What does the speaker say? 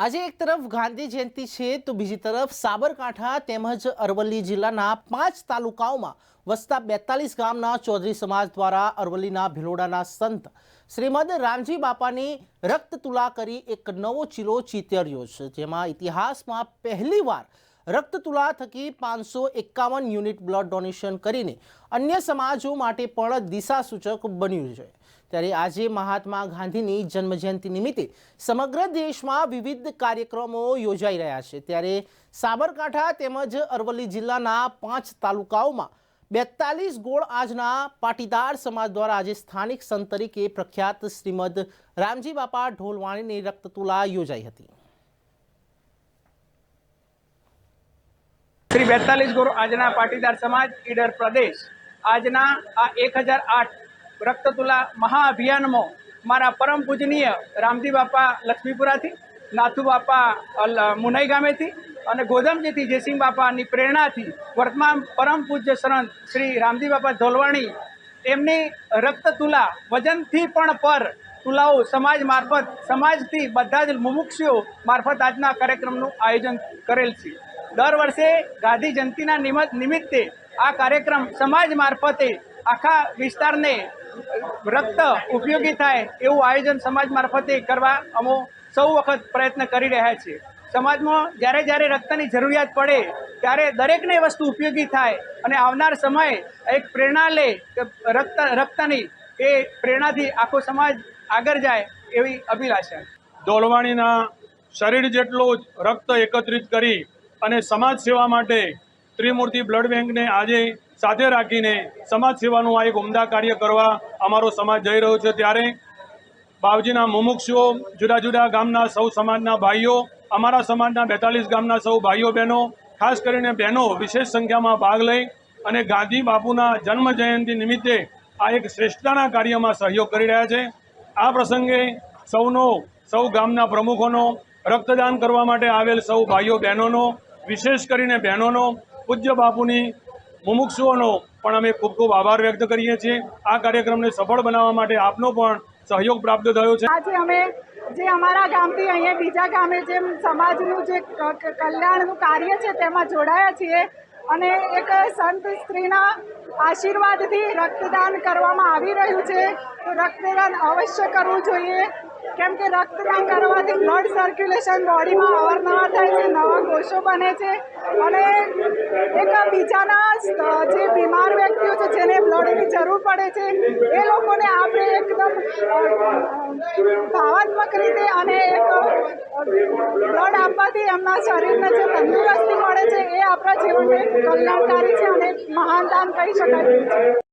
આજે એક તરફ ગાંધી જયંતિ છે તો બીજી તરફ સાબરકાંઠા તેમજ અરવલ્લી જિલ્લાના પાંચ તાલુકાઓમાં વસતા બેતાલીસ ગામના ચૌધરી સમાજ દ્વારા અરવલ્લીના ભિલોડાના સંત શ્રીમદ રામજી બાપાની રક્ત તુલા કરી એક નવો ચીલો ચીતર્યો છે. જેમાં ઇતિહાસમાં પહેલીવાર રક્ત તુલા થકી પાંચસો એકાવન યુનિટ બ્લડ ડોનેશન કરીને અન્ય સમાજો માટે પણ દિશાસૂચક બન્યું છે. ત્યારે આજે મહાત્મા ગાંધીની જન્મજયંતિ નિમિત્તે સમગ્ર દેશમાં વિવિધ કાર્યક્રમો યોજાઈ રહ્યા છે. ત્યારે સાબરકાંઠા તેમજ અરવલ્લી જિલ્લાના પાંચ તાલુકાઓમાં બેતાલીસ ગોળ આજના પાટીદાર સમાજ દ્વારા આજે સ્થાનિક સંત તરીકે પ્રખ્યાત શ્રીમદ રામજી બાપા ઢોલવાણીની રક્તતુલા યોજાઈ હતી. શ્રી બેતાલીસ ગુરુ આજના પાટીદાર સમાજ ઈડર પ્રદેશ. આજના આ એક હજાર આઠ રક્તતુલા મહાઅભિયાનમાં મારા પરમ પૂજનીય રામજી બાપા લક્ષ્મીપુરાથી, નાથુ બાપા મુનાઈ ગામેથી અને ગોધમજીથી જયસિંહ બાપાની પ્રેરણાથી વર્તમાન પરમ પૂજ્ય સંત શ્રી રામજી બાપા ધોલવાણી એમની રક્તતુલા વજનથી પણ પર તુલાઓ સમાજ મારફત, સમાજથી બધા જ મુમુક્ષીઓ મારફત આજના કાર્યક્રમનું આયોજન કરેલ છે. દર વર્ષે ગાંધી જયંતિના નિમિત્ત આ કાર્યક્રમ સમાજ મારફતે આખા વિસ્તારને રક્ત ઉપયોગી થાય એવું આયોજન સમાજ મારફતે કરવા અમો સૌ વખત પ્રયત્ન કરી રહ્યા છીએ. સમાજમાં જ્યારે જ્યારે રક્તની જરૂરિયાત પડે, ત્યારે દરેકને વસ્તુ ઉપયોગી થાય અને આવનાર સમય એક પ્રેરણા લે કે રક્ત, રક્તની એ પ્રેરણાથી આખો સમાજ આગળ જાય એવી અભિલાષા. ડોલવાણીના શરીર જેટલું જ રક્ત એકત્રિત કરી અને સમાજ સેવા માટે ત્રિમૂર્તિ બ્લડ બેંકને આજે સાથે રાખીને સમાજ સેવાનું આ એક ઉમદા કાર્ય કરવા અમારો સમાજ જઈ રહ્યો છે. ત્યારે બાવજીના મુમુક્ષુઓ, જુદા જુદા ગામના સૌ સમાજના ભાઈઓ, અમારા સમાજના બેતાલીસ ગામના સૌ ભાઈઓ બહેનો, ખાસ કરીને બહેનો વિશેષ સંખ્યામાં ભાગ લઈ અને ગાંધી બાપુના જન્મ જયંતિ નિમિત્તે આ એક શ્રેષ્ઠતાના કાર્યમાં સહયોગ કરી રહ્યા છે. આ પ્રસંગે સૌનો, સૌ ગામના પ્રમુખોનો રક્તદાન કરવા માટે આવેલ સૌ ભાઈઓ બહેનોનો વિશેષ કરીને બહેનોનો, પૂજ્ય બાપુની, મુમુક્ષુઓનો પણ અમે ખૂબ ખૂબ આભાર વ્યક્ત કરીએ છીએ. આ કાર્યક્રમને સફળ બનાવવા માટે આપનો પણ સહયોગ પ્રાપ્ત થયો છે. આજે અમે જે અમારા ગામથી અહીંયા બીજા ગામે જેમ સમાજનું જે કલ્યાણનું કાર્ય છે તેમાં જોડાયા છીએ અને એક સંત સ્ત્રીના આશીર્વાદથી રક્તદાન કરવામાં આવી રહ્યું છે. તો રક્તદાન અવશ્ય કરવું જોઈએ. કેમ કે રક્તદાન કરવાથી બ્લડ સર્ક્યુલેશન બોડીમાં અવારનવાર થાય છે, નવા કોષો બને છે અને એક બીજાના જે બીમાર વ્યક્તિઓ છે, જેને બ્લડની જરૂર પડે છે, એ લોકોને આપણે એકદમ ભાવાત્મક રીતે અને એક બ્લડ આપવાથી એમના શરીરને જે તંદુરસ્તી મળે છે, એ આપણા જીવનને કલ્યાણકારી છે અને મહાન દાન કહી શકાય.